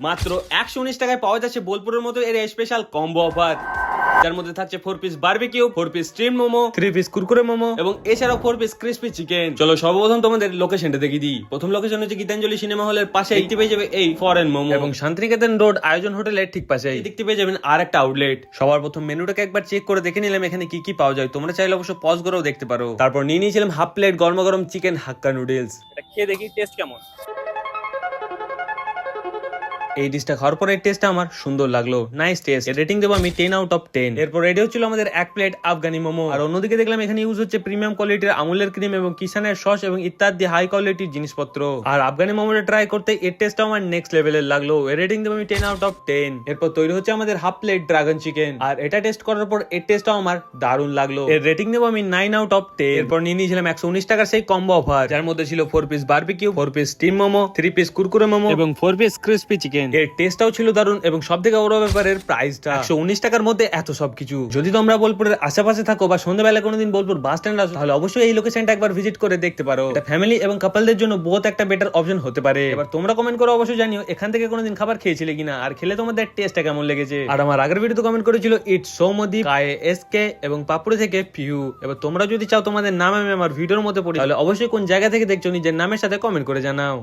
মাত্র একশো উনিশ টাকায় পাওয়া যাচ্ছে বোলপুরের মতো এর স্পেশাল কম্বো অফার যার মধ্যে থাকছে four piece barbecue four piece steam momo three piece kurkure momo. এবং এছাড়াও ফোর পিস ক্রিসপি চিকেন চলো সর্বপ্রথম তোমাদের লোকেশনটা দেখিয়ে দিই। প্রথম লোকেশন হচ্ছে গীতাঞ্জলি সিনেমা হলের পাশে দেখতে পেয়ে যাবে এই ফরেন মোমো। এবং শান্তিনিকেতন রোড আয়োজন হোটেলের ঠিক পাশে দেখতে পেয়ে যাবেন আর একটা আউটলেট সবার প্রথম মেনুটাকে একবার চেক করে দেখে নিলাম এখানে কি কি পাওয়া যায়। তোমরা চাইলে অবশ্য পজ করেও দেখতে পারো। তারপর নিয়ে নিয়েছিলাম হাফ প্লেট গরম গরম চিকেন হাক্কা নুডলস এটা খেয়ে দেখি টেস্ট কেমন। এই ডিশটা খাওয়ার পরে টেস্টটা আমার সুন্দর লাগল। নাইস টেস্ট রেটিং দেবো আমি টেন আউট অফ টেন এরপর রেডি হচ্ছিল আমাদের এক প্লেট আফগানি মোমো। আর অন্যদিকে দেখলাম এখানে ইউজ হচ্ছে প্রিমিয়াম কোয়ালিটির আমুলের ক্রিম এবং কিষানের সস এবং ইত্যাদি হাই কোয়ালিটির জিনিসপত্র। আর আফগানি মোমোটা ট্রাই করতে এর টেস্টটা আমার নেক্সট লেভেলের লাগল। এর রেটিং দেবো আমি টেন আউট অফ টেন এরপর তৈরি হচ্ছে আমাদের হাফ প্লেট ড্রাগন চিকেন আর এটা টেস্ট করার পর এর টেস্টটাও আমার দারুণ লাগল। এর রেটিং দেবো আমি নাইন আউট অফ টেন এরপর নিয়ে নিয়েছিলাম একশো উনিশ টাকার সেই কম্বো অফার যার মধ্যে ছিল four piece barbecue four piece steam momo three piece kurkure momo এবং ফোর পিস ক্রিস্পি চিকেন এর টেস্টটাও ছিল দারুণ এবং সব থেকে বড় ব্যাপারের প্রাইসটা একশো উনিশ টাকার মধ্যে এত সবকিছু। যদি তোমরা বোলপুরের আশেপাশে থাকো বা সন্ধ্যাবেলা কোনোদিন বোলপুর বাস স্ট্যান্ড আসো, তাহলে অবশ্যই এই লোকেশনটা একবার ভিজিট করে দেখতে পারো। এটা ফ্যামিলি এবং কাপলদের জন্য বহুত একটা বেটার অপশন হতে পারে। এবার তোমরা কমেন্ট করো অবশ্যই জানিও, এখান থেকে কোনোদিন খাবার খেয়েছিলে কিনা? আর খেলে তোমাদের টেস্টটা কেমন লেগেছে? আর আমার আগের ভিডিওতে কমেন্ট করেছিল ইট সৌমদীপ কায়ে এস কে এবং পাপুড়ে থেকে পিউ এবার তোমরা যদি চাও তোমাদের নাম আমি আমার ভিডিওর মধ্যে পড়ি, তাহলে অবশ্যই কোন জায়গা থেকে দেখছ নিজের নামের সাথে কমেন্ট করে জানাও।